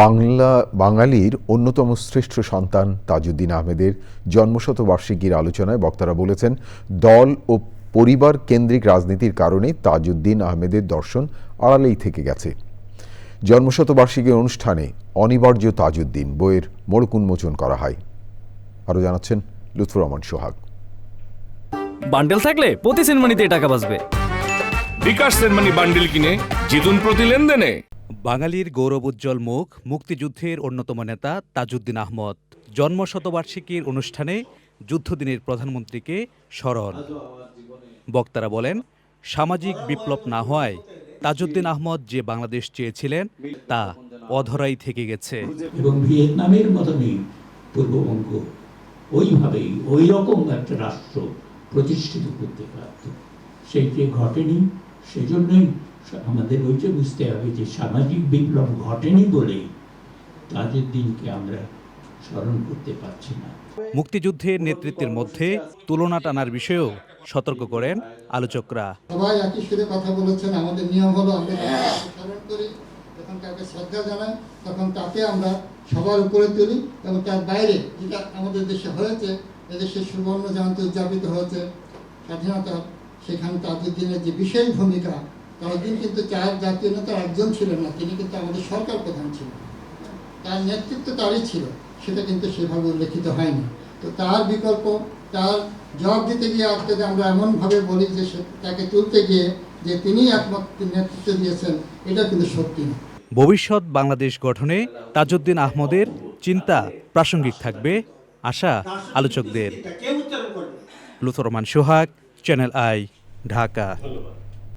বাংলা বাঙালির অন্যতম শ্রেষ্ঠ সন্তান তাজউদ্দিন আহমেদের জন্মশতবার্ষিকীর আলোচনায় বক্তারা বলেছেন দল ও পরিবার কেন্দ্রিক রাজনীতির কারণে তাজউদ্দিন আহমেদের দর্শন আড়ালেই থেকে গেছে। জন্মশতবার্ষিকী অনুষ্ঠানে অনিবার্য তাজউদ্দিন বইয়ের মোড়ক উন্মোচন করা হয়। আরও জানাচ্ছেন লুৎফুর রহমান সোহাগ। বান্ডেল থাকলে প্রতি সেনমানিতে টাকা বাঁচবে। বিকাশ সেনমানি বান্ডিল কিনে জিতুন প্রতি লেনদেনে। বাঙালির গৌরবোজ্জ্বল মুখ মুক্তিযুদ্ধের অন্যতম নেতা তাজউদ্দিন আহমদ জন্মশতবার্ষিকীর অনুষ্ঠানে যুদ্ধদিনের প্রধানমন্ত্রীকে স্মরণ। বক্তারা বলেন, সামাজিক বিপ্লব না হওয়ায় তাজউদ্দিন আহমদ যে বাংলাদেশ চেয়েছিলেন, তা অধরাই থেকে গেছে। এবং ভিয়েতনামের মতনই পূর্ববঙ্গ। ওইভাবেই ওই রকম একটা রাষ্ট্র প্রতিষ্ঠিত করতে পারত। সেইটি ঘটেনি, সেজন্যই আমাদের ওইটা বুঝতে হবে যে সামাজিক বিপ্লব ঘটেনি বলেই তাদের দিনকে আমরা স্মরণ করতে পারছি না। মুক্তিযুদ্ধের নেতৃত্বের মধ্যে তুলনা টানার বিষয়েও সতর্ক করেন আলোচকরা। সবাই একই সুরে কথা বলেছেন আমাদের নিয়ম হলো আমরা স্মরণ করি যখন কাউকে শ্রদ্ধা জানাই তখন তাকে আমরা সবার উপরে তুলি এবং তার বাইরে যেটা আমাদের দেশে হয়েছে এদেশে সুবর্ণ জয়ন্তী উদযাপিত হয়েছে স্বাধীনতা সেখানে তাদের দিনের যে বিশেষ ভূমিকা তাজদিন কিন্তু চার জাতীয় নেতার একজন ছিলেন না তিনি কিন্তু আমাদের সরকার প্রধান ছিলেন তার নেতৃত্ব তারই ছিল সেটা কিন্তু সেভাবে উল্লেখিত হয়নি। তো তার বিকল্প তার জবাব দিতে গিয়ে আজকে আমরা এমনভাবে বলি যে তাকে তুলতে গিয়ে যে তিনি একমাত্র নেতৃত্ব দিয়েছেন এটা কিন্তু সত্যি না। ভবিষ্যৎ বাংলাদেশ গঠনে তাজউদ্দিন আহমদের চিন্তা প্রাসঙ্গিক থাকবে আশা আলোচকদের। লুথরমান সোহাগ চ্যানেল আই ঢাকা।